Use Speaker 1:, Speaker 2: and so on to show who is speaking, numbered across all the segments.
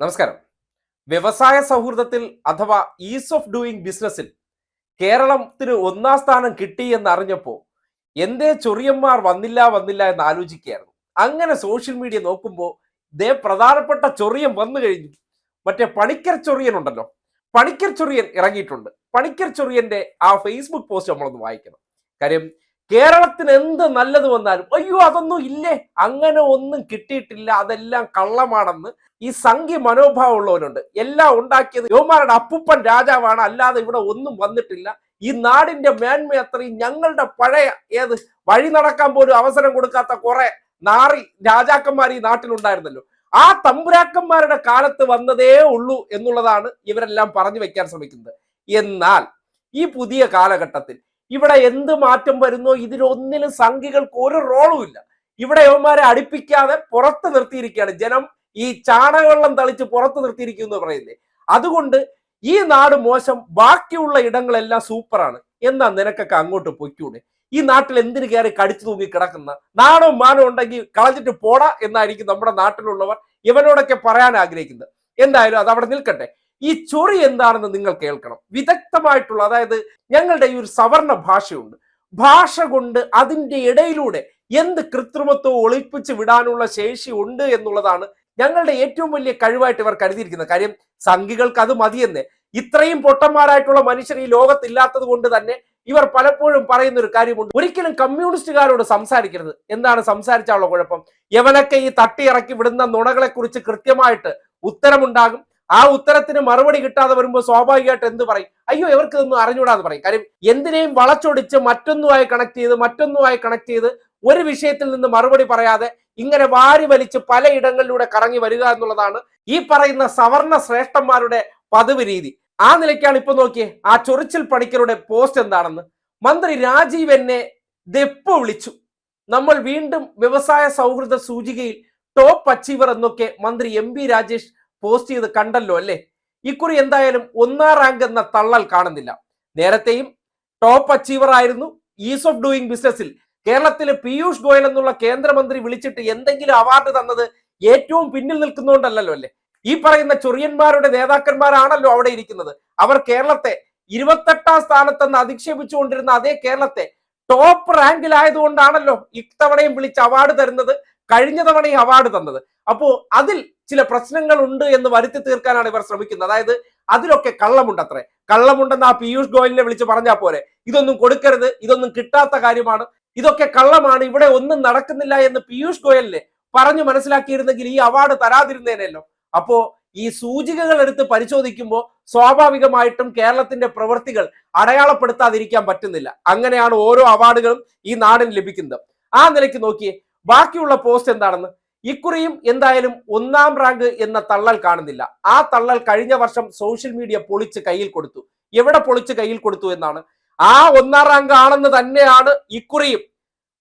Speaker 1: നമസ്കാരം. വ്യവസായ സൗഹൃദത്തിൽ അഥവാ ഈസ് ഓഫ് ഡൂയിങ് ബിസിനസ്സിൽ കേരളത്തിന് ഒന്നാം സ്ഥാനം കിട്ടി എന്ന് അറിഞ്ഞപ്പോൾ എന്തേ ചൊറിയന്മാർ വന്നില്ല വന്നില്ല എന്ന് ആലോചിക്കുകയായിരുന്നു. അങ്ങനെ സോഷ്യൽ മീഡിയ നോക്കുമ്പോൾ ദേ പ്രധാനപ്പെട്ട ചൊറിയൻ വന്നു കഴിഞ്ഞു. മറ്റേ പണിക്കർ ചൊറിയൻ ഉണ്ടല്ലോ. പണിക്കർ ചൊറിയൻ ഇറങ്ങിയിട്ടുണ്ട്. പണിക്കർ ചൊറിയന്റെ ആ ഫേസ്ബുക്ക് പോസ്റ്റ് നമ്മളൊന്ന് വായിക്കണം. കാര്യം കേരളത്തിന് എന്ത് നല്ലത് വന്നാലും അയ്യോ അതൊന്നും ഇല്ലേ? അങ്ങനെ ഒന്നും കിട്ടിയിട്ടില്ല. അതെല്ലാം കള്ളമാണെന്ന്. ഈ സംഖ്യ മനോഭാവം ഉള്ളവരുണ്ട് എല്ലാം ഉണ്ടാക്കിയത് യുവമാരുടെ അപ്പുപ്പൻ രാജാവാണ്. അല്ലാതെ ഇവിടെ ഒന്നും വന്നിട്ടില്ല. ഈ നാടിന്റെ മേന്മ അത്രയും ഞങ്ങളുടെ പഴയ ഏത് വഴി നടക്കാൻ പോലും അവസരം കൊടുക്കാത്ത കുറെ നാറി രാജാക്കന്മാർ ഈ നാട്ടിലുണ്ടായിരുന്നല്ലോ. ആ തമ്പുരാക്കന്മാരുടെ കാലത്ത് വന്നതേ ഉള്ളൂ എന്നുള്ളതാണ് ഇവരെല്ലാം പറഞ്ഞു വെക്കാൻ ശ്രമിക്കുന്നത്. എന്നാൽ ഈ പുതിയ കാലഘട്ടത്തിൽ ഇവിടെ എന്ത് മാറ്റം വരുന്നോ ഇതിലൊന്നിലും സംഖ്യകൾക്ക് ഒരു റോളും ഇല്ല. ഇവിടെ യവന്മാരെ അടുപ്പിക്കാതെ പുറത്ത് നിർത്തിയിരിക്കുകയാണ്. ജനം ഈ ചാണകവെള്ളം തളിച്ച് പുറത്ത് നിർത്തിയിരിക്കും എന്ന് പറയുന്നത്. അതുകൊണ്ട് ഈ നാട് മോശം ബാക്കിയുള്ള ഇടങ്ങളെല്ലാം സൂപ്പറാണ്. എന്നാ നിനക്കൊക്കെ അങ്ങോട്ട് പൊയ്ക്കൂടെ? ഈ നാട്ടിൽ എന്തിനു കയറി കടിച്ചു തൂങ്ങി കിടക്കുന്ന? നാണോ മാനോ ഉണ്ടെങ്കിൽ കളഞ്ഞിട്ട് പോടാ എന്നായിരിക്കും നമ്മുടെ നാട്ടിലുള്ളവർ ഇവനോടൊക്കെ പറയാൻ ആഗ്രഹിക്കുന്നത്. എന്തായാലും അത് അവിടെ നിൽക്കട്ടെ. ഈ ചൊറി എന്താണെന്ന് നിങ്ങൾ കേൾക്കണം. വിദഗ്ധമായിട്ടുള്ള അതായത് ഞങ്ങളുടെ ഈ ഒരു സവർണ ഭാഷയുണ്ട്. ഭാഷ കൊണ്ട് അതിന്റെ ഇടയിലൂടെ എന്ത് കൃത്രിമത്വം ഒളിപ്പിച്ച് വിടാനുള്ള ശേഷി ഉണ്ട് എന്നുള്ളതാണ് ഞങ്ങളുടെ ഏറ്റവും വലിയ കഴിവായിട്ട് ഇവർ കരുതിയിരിക്കുന്നത്. കാര്യം സംഘികൾക്ക് അത് മതിയെന്ന്. ഇത്രയും പൊട്ടന്മാരായിട്ടുള്ള മനുഷ്യർ ഈ ലോകത്തില്ലാത്തത് കൊണ്ട് തന്നെ ഇവർ പലപ്പോഴും പറയുന്ന ഒരു കാര്യമുണ്ട്. ഒരിക്കലും കമ്മ്യൂണിസ്റ്റുകാരോട് സംസാരിക്കരുത്. എന്താണ് സംസാരിച്ചാലുള്ള കുഴപ്പം? യവനൊക്കെ ഈ തട്ടിയിറക്കി വിടുന്ന നുണകളെ കുറിച്ച് കൃത്യമായിട്ട് ഉത്തരമുണ്ടാകും. ആ ഉത്തരത്തിന് മറുപടി കിട്ടാതെ വരുമ്പോൾ സ്വാഭാവികമായിട്ട് എന്ത് പറയും? അയ്യോ ഇവർക്ക് ഇതൊന്നും അറിഞ്ഞൂടാന്ന് പറയും. കാര്യം എന്തിനേയും വളച്ചൊടിച്ച് മറ്റൊന്നുമായി കണക്ട് ചെയ്ത് മറ്റൊന്നുമായി കണക്ട് ചെയ്ത് ഒരു വിഷയത്തിൽ നിന്ന് മറുപടി പറയാതെ ഇങ്ങനെ വാരി വലിച്ച് പലയിടങ്ങളിലൂടെ കറങ്ങി വരിക എന്നുള്ളതാണ് ഈ പറയുന്ന സവർണ ശ്രേഷ്ഠന്മാരുടെ പതിവ് രീതി. ആ നിലയ്ക്കാണ് ഇപ്പൊ നോക്കിയേ ആ ചൊറിച്ചിൽ പണിക്കരുടെ പോസ്റ്റ് എന്താണെന്ന്. മന്ത്രി രാജീവ് എന്നെ ദെപ്പ് വിളിച്ചു. നമ്മൾ വീണ്ടും വ്യവസായ സൗഹൃദ സൂചികയിൽ ടോപ്പ് അച്ചീവർ എന്നൊക്കെ മന്ത്രി എം രാജേഷ് പോസ്റ്റ് ചെയ്ത് കണ്ടല്ലോ അല്ലേ? ഇക്കുറി എന്തായാലും ഒന്നാം റാങ്ക് എന്ന തള്ളൽ കാണുന്നില്ല. നേരത്തെയും ടോപ്പ് അച്ചീവർ ആയിരുന്നു ഈസ് ഓഫ് ഡൂയിങ് ബിസിനസ്സിൽ കേരളത്തിലെ പീയൂഷ് ഗോയൽ എന്നുള്ള കേന്ദ്രമന്ത്രി വിളിച്ചിട്ട് എന്തെങ്കിലും അവാർഡ് തന്നത് ഏറ്റവും പിന്നിൽ നിൽക്കുന്നതുകൊണ്ടല്ലോ അല്ലേ? ഈ പറയുന്ന ചൊറിയന്മാരുടെ നേതാക്കന്മാരാണല്ലോ അവിടെ ഇരിക്കുന്നത്. അവർ കേരളത്തെ ഇരുപത്തെട്ടാം സ്ഥാനത്തെന്ന് അധിക്ഷേപിച്ചുകൊണ്ടിരുന്ന അതേ കേരളത്തെ ടോപ്പ് റാങ്കിലായതുകൊണ്ടാണല്ലോ ഇത്തവണയും വിളിച്ച് അവാർഡ് തരുന്നത്. കഴിഞ്ഞ തവണ ഈ അവാർഡ് തന്നത്. അപ്പോൾ അതിൽ ചില പ്രശ്നങ്ങൾ ഉണ്ട് എന്ന് വരുത്തി തീർക്കാനാണ് ഇവർ ശ്രമിക്കുന്നത്. അതായത് അതിലൊക്കെ കള്ളമുണ്ടത്രേ. കള്ളമുണ്ടെന്ന് ആ പീയൂഷ് ഗോയലിനെ വിളിച്ച് പറഞ്ഞാൽ പോരെ. ഇതൊന്നും കൊടുക്കരുത് ഇതൊന്നും കിട്ടാത്ത കാര്യമാണ്. ഇതൊക്കെ കള്ളമാണ് ഇവിടെ ഒന്നും നടക്കുന്നില്ല എന്ന് പീയൂഷ് ഗോയലിനെ പറഞ്ഞു മനസ്സിലാക്കിയിരുന്നെങ്കിൽ ഈ അവാർഡ് തരാതിരുന്നേനല്ലോ. അപ്പോ ഈ സൂചികകൾ എടുത്ത് പരിശോധിക്കുമ്പോൾ സ്വാഭാവികമായിട്ടും കേരളത്തിന്റെ പ്രവൃത്തികൾ അടയാളപ്പെടുത്താതിരിക്കാൻ പറ്റുന്നില്ല. അങ്ങനെയാണ് ഓരോ അവാർഡുകളും ഈ നാടിന് ലഭിക്കുന്നത്. ആ നിലയ്ക്ക് നോക്കിയേ ബാക്കിയുള്ള പോസ്റ്റ് എന്താണെന്ന്? ഇക്കുറിയും എന്തായാലും ഒന്നാം റാങ്ക് എന്ന തള്ളൽ കാണുന്നില്ല. ആ തള്ളൽ കഴിഞ്ഞ വർഷം സോഷ്യൽ മീഡിയ പൊളിച്ച് കയ്യിൽ കൊടുത്തു. എവിടെ പൊളിച്ച് കയ്യിൽ കൊടുത്തു എന്നാണ്. ആ ഒന്നാം റാങ്ക് ആണെന്ന് തന്നെയാണ് ഇക്കുറിയും.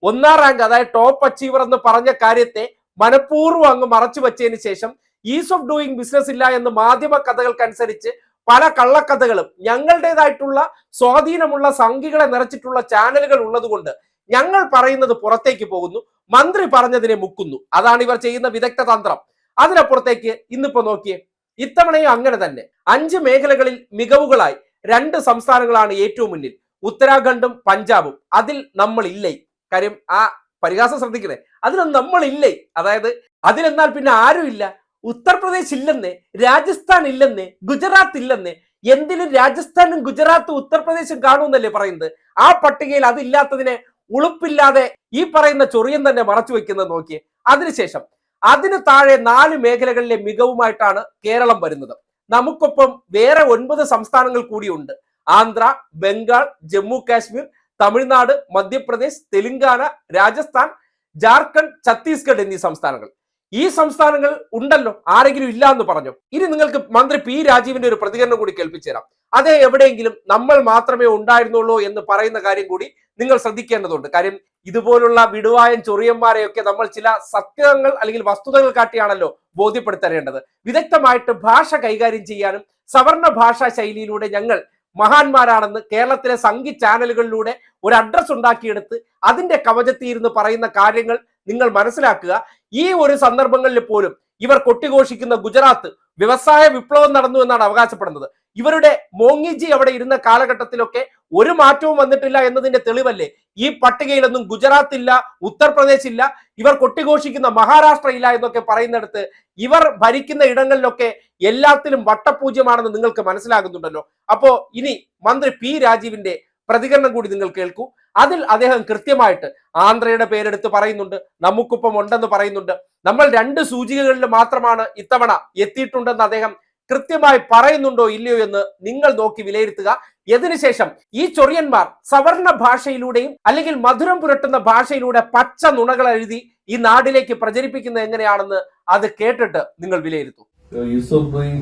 Speaker 1: ഒന്നാം റാങ്ക് അതായത് ടോപ്പ് അച്ചീവർ എന്ന് പറഞ്ഞ കാര്യത്തെ മനഃപൂർവം അങ്ങ് മറച്ചു വെച്ചതിന് ശേഷം ഈസ് ഓഫ് ഡൂയിങ് ബിസിനസ് ഇല്ല എന്ന് മാധ്യമ കഥകൾക്കനുസരിച്ച് പല കള്ളക്കഥകളും ഞങ്ങളുടേതായിട്ടുള്ള സ്വാധീനമുള്ള സംഖ്യകളെ നിറച്ചിട്ടുള്ള ചാനലുകൾ ഉള്ളതുകൊണ്ട് ഞങ്ങൾ പറയുന്നത് പുറത്തേക്ക് പോകുന്നു മന്ത്രി പറഞ്ഞതിനെ മുക്കുന്നു. അതാണ് ഇവർ ചെയ്യുന്ന വിദഗ്ധ തന്ത്രം. അതിനപ്പുറത്തേക്ക് ഇന്നിപ്പോ നോക്കിയേ ഇത്തവണയും അങ്ങനെ തന്നെ. അഞ്ച് മേഖലകളിൽ മികവുകളായി രണ്ട് സംസ്ഥാനങ്ങളാണ് ഏറ്റവും മുന്നിൽ. ഉത്തരാഖണ്ഡും പഞ്ചാബും. അതിൽ നമ്മൾ ഇല്ലേ കാര്യം ആ പരിഹാസം ശ്രദ്ധിക്കണേ. അതിലൊന്നും നമ്മൾ ഇല്ലേ അതായത് അതിലെന്നാൽ പിന്നെ ആരും ഇല്ല ഉത്തർപ്രദേശ് ഇല്ലെന്നേ രാജസ്ഥാൻ ഇല്ലെന്നേ ഗുജറാത്ത് ഇല്ലെന്നേ എന്തിനും രാജസ്ഥാനും ഗുജറാത്തും ഉത്തർപ്രദേശും കാണുമെന്നല്ലേ പറയുന്നത്? ആ പട്ടികയിൽ അതില്ലാത്തതിനെ ഉളുപ്പില്ലാതെ ഈ പറയുന്ന ചൊറിയൻ തന്നെ മറച്ചു വെക്കുന്നത് നോക്കിയേ അതിനുശേഷം അതിന് താഴെ നാല് മേഖലകളിലെ മികവുമായിട്ടാണ് കേരളം വരുന്നത്. നമുക്കൊപ്പം വേറെ ഒൻപത് സംസ്ഥാനങ്ങൾ കൂടിയുണ്ട്. ആന്ധ്ര ബംഗാൾ ജമ്മു കാശ്മീർ തമിഴ്നാട് മധ്യപ്രദേശ് തെലുങ്കാന രാജസ്ഥാൻ ജാർഖണ്ഡ് ഛത്തീസ്ഗഡ് എന്നീ സംസ്ഥാനങ്ങൾ. ഈ സംസ്ഥാനങ്ങൾ ഉണ്ടല്ലോ ആരെങ്കിലും ഇല്ല എന്ന് പറഞ്ഞു. ഇനി നിങ്ങൾക്ക് മന്ത്രി പി രാജീവിന്റെ ഒരു പ്രതികരണം കൂടി കേൾപ്പിച്ചുതരാം. അതേ എവിടെയെങ്കിലും നമ്മൾ മാത്രമേ ഉണ്ടായിരുന്നുള്ളൂ എന്ന് പറയുന്ന കാര്യം കൂടി നിങ്ങൾ ശ്രദ്ധിക്കേണ്ടതുണ്ട്. കാര്യം ഇതുപോലുള്ള വിടുവായൻ ചൊറിയന്മാരെയൊക്കെ നമ്മൾ ചില സത്യങ്ങൾ അല്ലെങ്കിൽ വസ്തുതകൾ കാട്ടിയാണല്ലോ ബോധ്യപ്പെടുത്തേണ്ടത്. വിദഗ്ധമായിട്ട് ഭാഷ കൈകാര്യം ചെയ്യാനും സവർണ ഭാഷാ ശൈലിയിലൂടെ ഞങ്ങൾ മഹാന്മാരാണെന്ന് കേരളത്തിലെ സംഘി ചാനലുകളിലൂടെ ഒരു അഡ്രസ് ഉണ്ടാക്കിയെടുത്ത് അതിന്റെ കവചത്തിയിരുന്ന് പറയുന്ന കാര്യങ്ങൾ നിങ്ങൾ മനസ്സിലാക്കുക. ഈ ഒരു സന്ദർഭങ്ങളിൽ പോലും ഇവർ കൊട്ടിഘോഷിക്കുന്ന ഗുജറാത്ത് വ്യവസായ വിപ്ലവം നടന്നു എന്നാണ് അവകാശപ്പെടുന്നത്. ഇവരുടെ മോങ്ങിജി അവിടെ ഇരുന്ന കാലഘട്ടത്തിലൊക്കെ ഒരു മാറ്റവും വന്നിട്ടില്ല എന്നതിന്റെ തെളിവല്ലേ? ഈ പട്ടികയിലൊന്നും ഗുജറാത്ത് ഇല്ല ഉത്തർപ്രദേശ് ഇല്ല ഇവർ കൊട്ടിഘോഷിക്കുന്ന മഹാരാഷ്ട്ര ഇല്ല എന്നൊക്കെ പറയുന്നിടത്ത് ഇവർ ഭരിക്കുന്ന ഇടങ്ങളിലൊക്കെ എല്ലാത്തിലും വട്ടപൂജ്യമാണെന്ന് നിങ്ങൾക്ക് മനസ്സിലാകുന്നുണ്ടല്ലോ. അപ്പോ ഇനി മന്ത്രി പി രാജീവിന്റെ പ്രതികരണം കൂടി നിങ്ങൾ കേൾക്കൂ. അതിൽ അദ്ദേഹം കൃത്യമായിട്ട് ആന്ധ്രയുടെ പേരെടുത്ത് പറയുന്നുണ്ട് നമുക്കൊപ്പം ഉണ്ടെന്ന് പറയുന്നുണ്ട്. നമ്മൾ രണ്ട് സൂചികകളിൽ മാത്രമാണ് ഇത്തവണ എത്തിയിട്ടുണ്ടെന്ന് അദ്ദേഹം കൃത്യമായി പറയുന്നുണ്ടോ ഇല്ലയോ എന്ന് നിങ്ങൾ നോക്കി വിലയിരുത്തുക. ഇതിനുശേഷം ഈ ചൊറിയന്മാർ സവർണ ഭാഷയിലൂടെയും അല്ലെങ്കിൽ മധുരം പുരട്ടുന്ന ഭാഷയിലൂടെ പച്ച നുണകൾ എഴുതി ഈ നാടിലേക്ക് പ്രചരിപ്പിക്കുന്നത് എങ്ങനെയാണെന്ന് അത് കേട്ടിട്ട് നിങ്ങൾ വിലയിരുത്തും.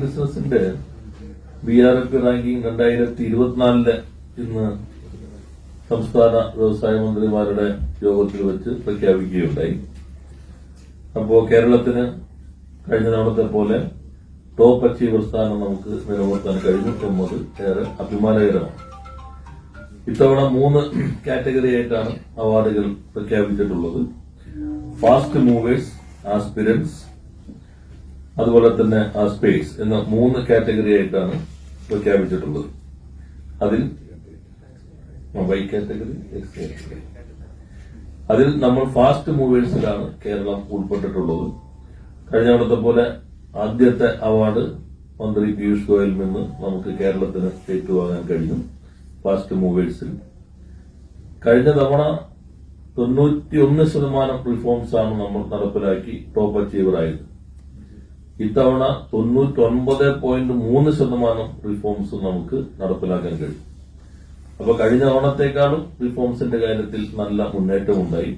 Speaker 2: ബിസിനസിന്റെ ബി ആർ എഫ് റാങ്കിങ് രണ്ടായിരത്തി ഇരുപത്തിനാലിൽ ഇന്ന് സംസ്ഥാന വ്യവസായ മന്ത്രിമാരുടെ യോഗത്തിൽ വെച്ച് പ്രഖ്യാപിക്കുകയുണ്ടായി. അപ്പോ കേരളത്തിന് കഴിഞ്ഞ തവണത്തെ പോലെ ടോപ്പ് അച്ചീവർ സ്ഥാനം നമുക്ക് നിലനിർത്താൻ കഴിഞ്ഞു എന്നത് ഏറെ അഭിമാനകരമാണ്. ഇത്തവണ മൂന്ന് കാറ്റഗറി ആയിട്ടാണ് അവാർഡുകൾ പ്രഖ്യാപിച്ചിട്ടുള്ളത്. ഫാസ്റ്റ് മൂവേഴ്സ് ആസ്പിരൻസ് അതുപോലെ തന്നെ ആ സ്പേസ് എന്ന മൂന്ന് കാറ്റഗറി ആയിട്ടാണ് പ്രഖ്യാപിച്ചിട്ടുള്ളത്. അതിൽ വൈ കാറ്റഗറി എക്സ് അതിൽ നമ്മൾ ഫാസ്റ്റ് മൂവേഴ്സിലാണ് കേരളം ഉൾപ്പെട്ടിട്ടുള്ളത്. കഴിഞ്ഞ തവണത്തെ പോലെ ആദ്യത്തെ അവാർഡ് മന്ത്രി പീയൂഷ് ഗോയലിൽ നിന്ന് നമുക്ക് കേരളത്തിന് ഏറ്റുവാങ്ങാൻ കഴിഞ്ഞു ഫാസ്റ്റ് മൂവേഴ്സിൽ കഴിഞ്ഞ തവണ തൊണ്ണൂറ്റിയൊന്ന് ശതമാനം റിഫോംസ് ആണ് നമ്മൾ നടപ്പിലാക്കി ടോപ്പ് അച്ചീവറായത് ഇത്തവണ തൊണ്ണൂറ്റൊൻപത് പോയിന്റ് മൂന്ന് ശതമാനം റിഫോംസ് നമുക്ക് നടപ്പിലാക്കാൻ കഴിയും. അപ്പൊ കഴിഞ്ഞ തവണത്തെക്കാളും റിഫോംസിന്റെ കാര്യത്തിൽ നല്ല മുന്നേറ്റം ഉണ്ടായി.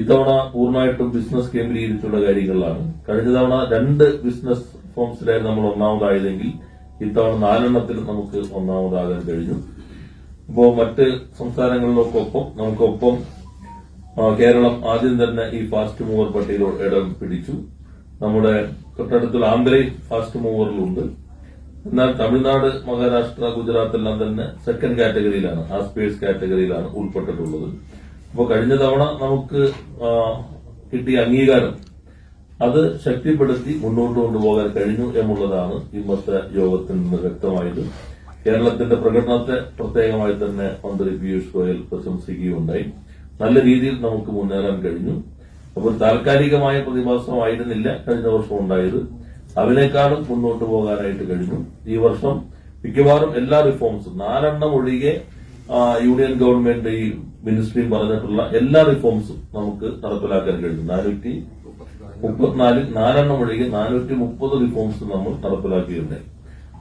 Speaker 2: ഇത്തവണ പൂർണമായിട്ടും ബിസിനസ് കേന്ദ്രീകരിച്ചുള്ള കാര്യങ്ങളിലാണ്. കഴിഞ്ഞ തവണ രണ്ട് ബിസിനസ് ഫോംസിലായിരുന്നു നമ്മൾ ഒന്നാമതായതെങ്കിൽ ഇത്തവണ നാലെണ്ണത്തിൽ നമുക്ക് ഒന്നാമതാകാൻ കഴിഞ്ഞു. അപ്പോ മറ്റ് സംസ്ഥാനങ്ങളിലൊക്കൊപ്പം നമുക്കൊപ്പം കേരളം ആദ്യം തന്നെ ഈ ഫാസ്റ്റ് മൂവർ പട്ടികയിൽ ഇടം പിടിച്ചു. നമ്മുടെ തൊട്ടടുത്തുള്ള ആന്ധ്രയിൽ ഫാസ്റ്റ് മൂവറിലുണ്ട് എന്നാൽ തമിഴ്നാട് മഹാരാഷ്ട്ര ഗുജറാത്ത് എല്ലാം തന്നെ സെക്കൻഡ് കാറ്റഗറിയിലാണ് ആസ്പേഴ്സ് കാറ്റഗറിയിലാണ് ഉൾപ്പെട്ടിട്ടുള്ളത്. അപ്പോൾ കഴിഞ്ഞ തവണ നമുക്ക് കിട്ടിയ അംഗീകാരം അത് ശക്തിപ്പെടുത്തി മുന്നോട്ട് കൊണ്ടുപോകാൻ കഴിഞ്ഞു എന്നുള്ളതാണ് ഇന്നത്തെ യോഗത്തിൽ നിന്ന് വ്യക്തമായത്. കേരളത്തിന്റെ പ്രകടനത്തെ പ്രത്യേകമായി തന്നെ മന്ത്രി പീയൂഷ് ഗോയൽ പ്രശംസിക്കുകയുണ്ടായി. നല്ല രീതിയിൽ നമുക്ക് മുന്നേറാൻ കഴിഞ്ഞു. അപ്പോൾ താൽക്കാലികമായ പ്രതിഭാസമായിരുന്നില്ല കഴിഞ്ഞ വർഷം ഉണ്ടായത്. അതിനേക്കാളും മുന്നോട്ട് പോകാനായിട്ട് കഴിഞ്ഞു. ഈ വർഷം മിക്കവാറും എല്ലാ റിഫോംസും നാലെണ്ണം ഒഴികെ യൂണിയൻ ഗവൺമെന്റ് ഈ മിനിസ്ട്രിയും പറഞ്ഞിട്ടുള്ള എല്ലാ റിഫോംസും നമുക്ക് നടപ്പിലാക്കാൻ കഴിഞ്ഞു. നാനൂറ്റി മുപ്പത്തിനാലിൽ നാലെണ്ണം ഒഴികെ നാനൂറ്റി മുപ്പത് റിഫോംസ് നമ്മൾ നടപ്പിലാക്കിയിട്ടുണ്ടായി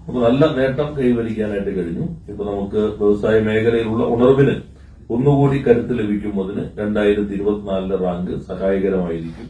Speaker 2: അപ്പൊ നല്ല നേട്ടം കൈവരിക്കാനായിട്ട് കഴിഞ്ഞു. ഇപ്പൊ നമുക്ക് വ്യവസായ മേഖലയിലുള്ള ഉണർവിന് ഒന്നുകൂടി കരുത്ത് ലഭിക്കുമ്പോൾ രണ്ടായിരത്തി ഇരുപത്തിനാലിലെ റാങ്ക് സഹായകരമായിരിക്കും.